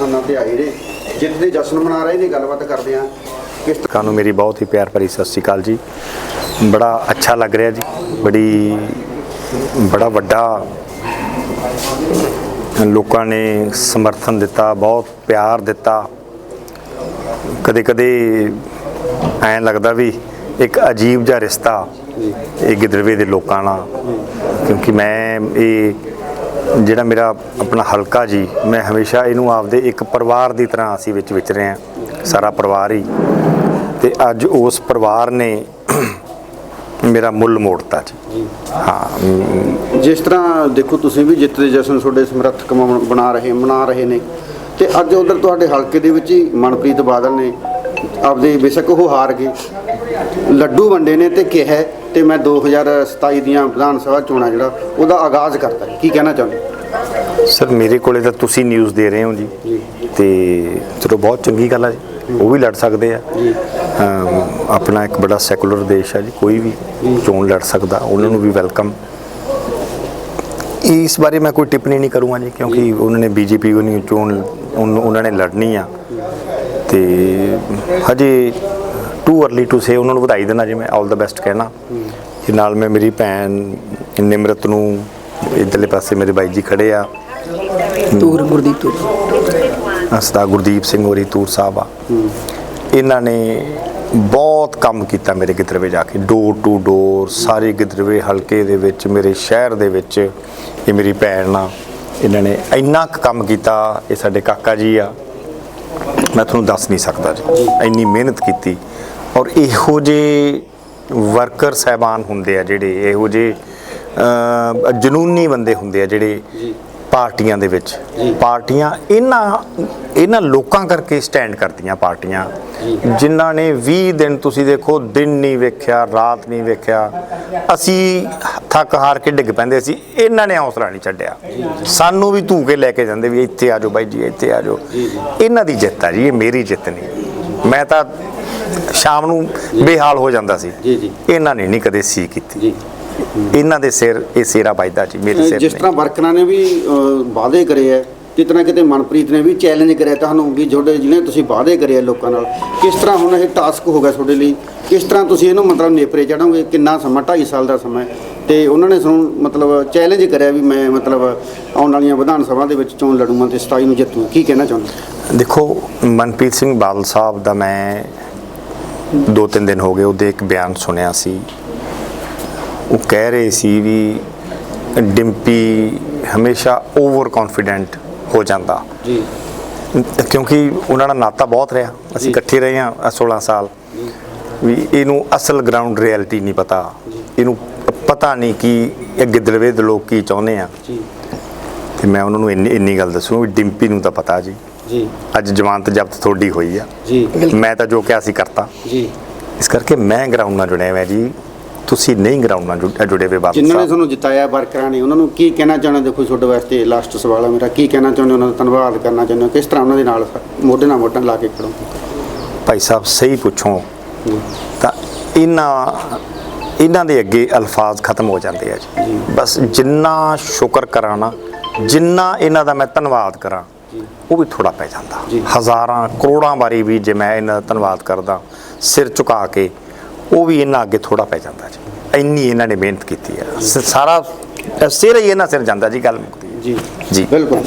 ਸਥਾਨਾਂ ਤੇ ਆਏ ਨੇ ਜਿੱਤ ਦੇ ਜਸ਼ਨ ਮਨਾ ਰਹੇ ਨੇ ਗੱਲਬਾਤ ਕਰਦੇ ਆ ਕਿਸ ਲੋਕਾਂ ਨੂੰ ਮੇਰੀ ਬਹੁਤ ਹੀ ਪਿਆਰ ਭਰੀ ਸਤਿ ਸ਼੍ਰੀ ਅਕਾਲ ਜੀ। ਬੜਾ ਅੱਛਾ ਲੱਗ ਰਿਹਾ ਜੀ। ਬੜੀ ਬੜਾ ਵੱਡਾ ਲੋਕਾਂ ਨੇ ਸਮਰਥਨ ਦਿੱਤਾ ਬਹੁਤ ਪਿਆਰ ਦਿੱਤਾ। ਕਦੇ ਕਦੇ ਐਂ ਲੱਗਦਾ ਵੀ ਇੱਕ ਅਜੀਬ ਜਿਹਾ ਰਿਸ਼ਤਾ ਇਹ ਗਿੱਦੜਵੇ ਦੇ ਲੋਕਾਂ ਨਾਲ। ਕਿਉਂਕਿ ਮੈਂ ਇਹ ਜਿਹੜਾ ਮੇਰਾ ਆਪਣਾ ਹਲਕਾ ਜੀ ਮੈਂ ਹਮੇਸ਼ਾ ਇਹਨੂੰ ਆਪਦੇ ਇੱਕ ਪਰਿਵਾਰ ਦੀ ਤਰ੍ਹਾਂ ਅਸੀਂ ਵਿੱਚ ਵਿਚਰੇ ਹਾਂ ਸਾਰਾ ਪਰਿਵਾਰ ਹੀ। ਤੇ ਅੱਜ ਉਸ ਪਰਿਵਾਰ ਨੇ ਮੇਰਾ ਮੁੱਲ ਮੋੜਤਾ ਜੀ। ਹਾਂ ਜਿਸ ਤਰ੍ਹਾਂ ਦੇਖੋ ਤੁਸੀਂ ਵੀ ਜਿੱਤ ਦੇ ਜਸ਼ਨ ਤੁਹਾਡੇ ਸਮਰਥਕ ਮ- ਬਣਾ ਰਹੇ ਮਨਾ ਰਹੇ ਨੇ। ਤੇ ਅੱਜ ਉਧਰ ਤੁਹਾਡੇ ਹਲਕੇ ਦੇ ਵਿੱਚ ਹੀ ਮਨਪ੍ਰੀਤ ਬਾਦਲ ਨੇ ਆਪਦੇ ਬੇਸ਼ੱਕ ਉਹ ਹਾਰ ਗਏ ਲੱਡੂ ਵੰਡੇ ਨੇ ਤੇ ਕਿਹਾ ਤੇ ਮੈਂ 2027 ਦੀਆਂ ਵਿਧਾਨ ਸਭਾ ਚੋਣਾਂ ਜਿਹੜਾ ਉਹਦਾ ਆਗਾਜ਼ ਕਰਤਾ ਕੀ ਕਹਿਣਾ ਚਾਹੁੰਦੇ ਸਰ ਮੇਰੇ ਕੋਲੇ ਤਾਂ ਤੁਸੀਂ ਨਿਊਜ਼ ਦੇ ਰਹੇ ਹੋ ਜੀ। ਤੇ ਚਲੋ ਬਹੁਤ ਚੰਗੀ ਗੱਲ ਹੈ ਜੀ। ਉਹ ਵੀ ਲੜ ਸਕਦੇ ਆ। ਆਪਣਾ ਇੱਕ ਬੜਾ ਸੈਕੂਲਰ ਦੇਸ਼ ਹੈ ਜੀ। ਕੋਈ ਵੀ ਚੋਣ ਲੜ ਸਕਦਾ ਉਹਨਾਂ ਨੂੰ ਵੀ ਵੈਲਕਮ ਇਸ ਬਾਰੇ ਮੈਂ ਕੋਈ ਟਿੱਪਣੀ ਨਹੀਂ ਕਰੂੰਗਾ ਜੀ ਕਿਉਂਕਿ ਉਹਨਾਂ ਨੇ ਬੀਜੇਪੀ ਨੂੰ ਚੋਣ ਉਹਨਾਂ ਨੇ ਲੜਨੀ ਆ। ਤੇ ਹਜੇ ਟੂ ਅਰਲੀ ਟੂ ਸੇ ਉਹਨਾਂ ਨੂੰ ਵਧਾਈ ਦੇਣਾ ਜੀ ਮੈਂ ਆਲ ਦਾ ਬੈਸਟ ਕਹਿਣਾ। ਤੇ ਨਾਲ ਮੈਂ ਮੇਰੀ ਭੈਣ ਨਿਮਰਤ ਨੂੰ ਇਧਰਲੇ ਪਾਸੇ ਮੇਰੇ ਬਾਈ ਜੀ ਖੜੇ ਆ। ਤੂਰ ਗੁਰਦੀਪ ਤੂਰ ਅਸਦਾ ਗੁਰਦੀਪ ਸਿੰਘ ਹੋਰੀ ਤੂਰ ਸਾਹਿਬ ਆ। ਇਹਨਾਂ ਨੇ ਬਹੁਤ ਕੰਮ ਕੀਤਾ ਮੇਰੇ ਗਿੱਦਰਵੇ ਜਾ ਕੇ। ਡੋਰ ਟੂ ਡੋਰ ਸਾਰੇ ਗਿੱਦਰਵੇ ਹਲਕੇ ਦੇ ਵਿੱਚ ਮੇਰੇ ਸ਼ਹਿਰ ਦੇ ਵਿੱਚ ਇਹ ਮੇਰੀ ਭੈਣ ਆ। ਇਹਨਾਂ ਨੇ ਇੰਨਾ ਕੰਮ ਕੀਤਾ ਇਹ ਸਾਡੇ ਕਾਕਾ ਜੀ ਆ। ਮੈਂ ਤੁਹਾਨੂੰ ਦੱਸ ਨਹੀਂ ਸਕਦਾ ਜੀ। ਇੰਨੀ ਮਿਹਨਤ ਕੀਤੀ। ਔਰ ਇਹੋ ਜਿਹੇ ਵਰਕਰ ਸਹਿਬਾਨ ਹੁੰਦੇ ਆ ਜਿਹੜੇ ਇਹੋ ਜਿਹੇ ਅਹ, ਜਨੂਨੀ ਬੰਦੇ ਹੁੰਦੇ ਆ ਜਿਹੜੇ ਪਾਰਟੀਆਂ ਦੇ ਵਿੱਚ। ਪਾਰਟੀਆਂ ਇਹਨਾਂ ਇਹਨਾਂ ਲੋਕਾਂ ਕਰਕੇ ਸਟੈਂਡ ਕਰਦੀਆਂ ਪਾਰਟੀਆਂ। ਜਿਨ੍ਹਾਂ ਨੇ 20 ਦਿਨ ਤੁਸੀਂ ਦੇਖੋ ਦਿਨ ਨਹੀਂ ਵੇਖਿਆ ਰਾਤ ਨਹੀਂ ਵੇਖਿਆ। ਅਸੀਂ ਥੱਕ ਹਾਰ ਕੇ ਡਿੱਗ ਪੈਂਦੇ ਸੀ। ਇਹਨਾਂ ਨੇ ਹੌਸਲਾ ਨਹੀਂ ਛੱਡਿਆ। ਸਾਨੂੰ ਵੀ ਧੂ ਕੇ ਲੈ ਕੇ ਜਾਂਦੇ ਵੀ ਇੱਥੇ ਆ ਜਾਓ ਬਾਈ ਜੀ ਇੱਥੇ ਆ ਜਾਓ। ਇਹਨਾਂ ਦੀ ਜਿੱਤ ਆ ਜੀ ਇਹ ਮੇਰੀ ਜਿੱਤ ਨਹੀਂ। ਮੈਂ ਤਾਂ ਸ਼ਾਮ ਨੂੰ ਬੇਹਾਲ ਹੋ ਜਾਂਦਾ ਸੀ। ਜੀ, ਜੀ। ਇਹਨਾਂ ਨੇ ਨਹੀਂ ਕਦੇ ਸੀ ਕੀਤੀ। ਜੀ। ਇਹਨਾਂ ਦੇ ਸਿਰ ਇਹ ਸੇਰਾ ਵੱਜਦਾ ਜੀ ਮੇਰੇ ਸਿਰ ਜਿਸ। ਤਰ੍ਹਾਂ ਵਰਕਰਾਂ ਨੇ ਵੀ ਵਾਅਦੇ ਕਰੇ ਐ ਕਿਤੇ ਨਾ ਕਿਤੇ ਮਨਪ੍ਰੀਤ ਨੇ ਵੀ ਚੈਲੰਜ ਕਰਿਆ ਤੁਹਾਨੂੰ ਵੀ ਤੁਹਾਡੇ ਜਿਹੜੇ ਤੁਸੀਂ ਵਾਅਦੇ ਕਰੇ ਆ ਲੋਕਾਂ ਨਾਲ ਕਿਸ ਤਰ੍ਹਾਂ ਹੁਣ ਇਹ ਟਾਸਕ ਹੋ ਗਿਆ ਤੁਹਾਡੇ ਲਈ? ਕਿਸ ਤਰ੍ਹਾਂ ਤੁਸੀਂ ਇਹਨੂੰ ਮਤਲਬ ਨੇਪਰੇ ਚੜੋਗੇ ਕਿੰਨਾ ਸਮਾਂ 2.5 ਸਾਲ ਦਾ ਸਮਾਂ ਤੇ ਉਹਨਾਂ ਨੇ ਤੁਹਾਨੂੰ ਮਤਲਬ ਚੈਲੰਜ ਕਰਿਆ ਵੀ ਮੈਂ ਮਤਲਬ ਆਉਣ ਵਾਲੀਆਂ ਵਿਧਾਨ ਸਭਾ ਦੇ ਵਿੱਚ ਚੋਣ ਲੜੂੰਗਾ ਤੇ 27 ਨੂੰ ਜਿੱਤੂ। ਕੀ ਕਹਿਣਾ ਚਾਹੁੰਦੇ? ਦੇਖੋ ਮਨਪ੍ਰੀਤ ਸਿੰਘ ਬਾਦਲ ਸਾਹਿਬ ਦਾ ਮੈਂ ਦੋ ਤਿੰਨ ਦਿਨ ਹੋ ਗਏ ਉਹਦੇ ਇੱਕ ਬਿਆਨ ਸੁਣਿਆ ਸੀ। ਉਹ ਕਹਿ ਰਹੇ ਸੀ ਵੀ ਡਿੰਪੀ ਹਮੇਸ਼ਾ ਓਵਰ ਕੌਨਫੀਡੈਂਟ ਹੋ ਜਾਂਦਾ। ਜੀ। ਕਿਉਂਕਿ ਉਹਨਾਂ ਦਾ ਨਾਤਾ ਬਹੁਤ ਰਿਹਾ। ਅਸੀਂ। ਇਕੱਠੇ ਰਹੇ ਹਾਂ ਆਹ 16 ਸਾਲ। ਵੀ ਇਹਨੂੰ ਅਸਲ ਗਰਾਊਂਡ ਰਿਐਲਿਟੀ ਨਹੀਂ ਪਤਾ। ਇਹਨੂੰ ਪਤਾ ਨਹੀਂ ਕਿ ਇਹ ਗਿੱਦੜਵੇ ਦੇ ਲੋਕ ਕੀ ਚਾਹੁੰਦੇ ਆ। ਜੀ। ਤੇ ਮੈਂ ਉਹਨਾਂ ਨੂੰ ਇੰਨੀ ਇੰਨੀ ਗੱਲ ਦੱਸੂ ਵੀ ਡਿੰਪੀ ਨੂੰ ਤਾਂ ਪਤਾ ਜੀ। ਜੀ। ਅੱਜ ਜ਼ਮਾਨਤ ਜ਼ਬਤ ਤੁਹਾਡੀ ਹੋਈ ਆ। ਜੀ। ਮੈਂ ਤਾਂ ਜੋ ਕਿਹਾ ਸੀ ਕਰਤਾ। ਜੀ। ਇਸ ਕਰਕੇ ਮੈਂ ਗਰਾਊਂਡ ਨਾਲ ਜੁੜਿਆ ਹੋਇਆ ਜੀ। ਤੁਸੀਂ ਨਹੀਂ ਗਰਾਊਂਡ ਨਾਲ ਜੁੜ- ਜੁੜੇ ਹੋਏ ਬਾਬਾ ਜਿਨ੍ਹਾਂ ਨੇ ਸਾਹਿਬ ਤੁਹਾਨੂੰ ਜਿਤਾਇਆ ਵਰਕਰਾਂ ਨੇ ਉਹਨਾਂ ਨੂੰ ਕੀ ਕਹਿਣਾ ਚਾਹੁੰਦੇ ਦੇਖੋ ਤੁਹਾਡੇ ਵਾਸਤੇ ਲਾਸਟ ਸਵਾਲ ਹੈ ਮੇਰਾ। ਕੀ ਕਹਿਣਾ ਚਾਹੁੰਦੇ ਉਹਨਾਂ ਦਾ ਧੰਨਵਾਦ ਕਰਨਾ ਚਾਹੁੰਦੇ ਹੋ? ਕਿਸ ਤਰ੍ਹਾਂ ਉਹਨਾਂ ਦੇ ਨਾਲ ਮੋਢੇ ਨਾਲ ਮੋਢਾ ਲਾ ਕੇ ਖੜੋ? ਭਾਈ ਸਾਹਿਬ ਸਹੀ ਪੁੱਛੋ। ਤਾਂ ਇਹਨਾਂ ਇਹਨਾਂ ਦੇ ਅੱਗੇ ਅਲਫਾਜ਼ ਖਤਮ ਹੋ ਜਾਂਦੇ ਆ ਜੀ। ਬਸ ਜਿੰਨਾ ਸ਼ੁਕਰ ਕਰਾਂ ਨਾ ਜਿੰਨਾ ਇਹਨਾਂ ਦਾ ਮੈਂ ਧੰਨਵਾਦ ਕਰਾਂ ਉਹ ਵੀ ਥੋੜਾ ਪੈ ਜਾਂਦਾ। ਜੀ। ਹਜ਼ਾਰਾਂ ਕਰੋੜਾਂ ਵਾਰੀ ਵੀ ਜੇ ਮੈਂ ਇਹਨਾਂ ਦਾ ਧੰਨਵਾਦ ਕਰਦਾ ਸਿਰ ਝੁਕਾ ਕੇ ਉਹ ਵੀ ਇਹਨਾਂ ਅੱਗੇ ਥੋੜਾ ਪੈ ਜਾਂਦਾ ਜੀ। ਇੰਨੀ ਇਹਨਾਂ ਨੇ ਮਿਹਨਤ ਕੀਤੀ ਹੈ। ਸਾਰਾ ਸਿਰ ਹੀ ਇਹਨਾਂ ਸਿਰ ਜਾਂਦਾ ਜੀ ਗੱਲ ਮੁੱਕਦੀ ਹੈ। ਜੀ। ਜੀ। ਬਿਲਕੁਲ।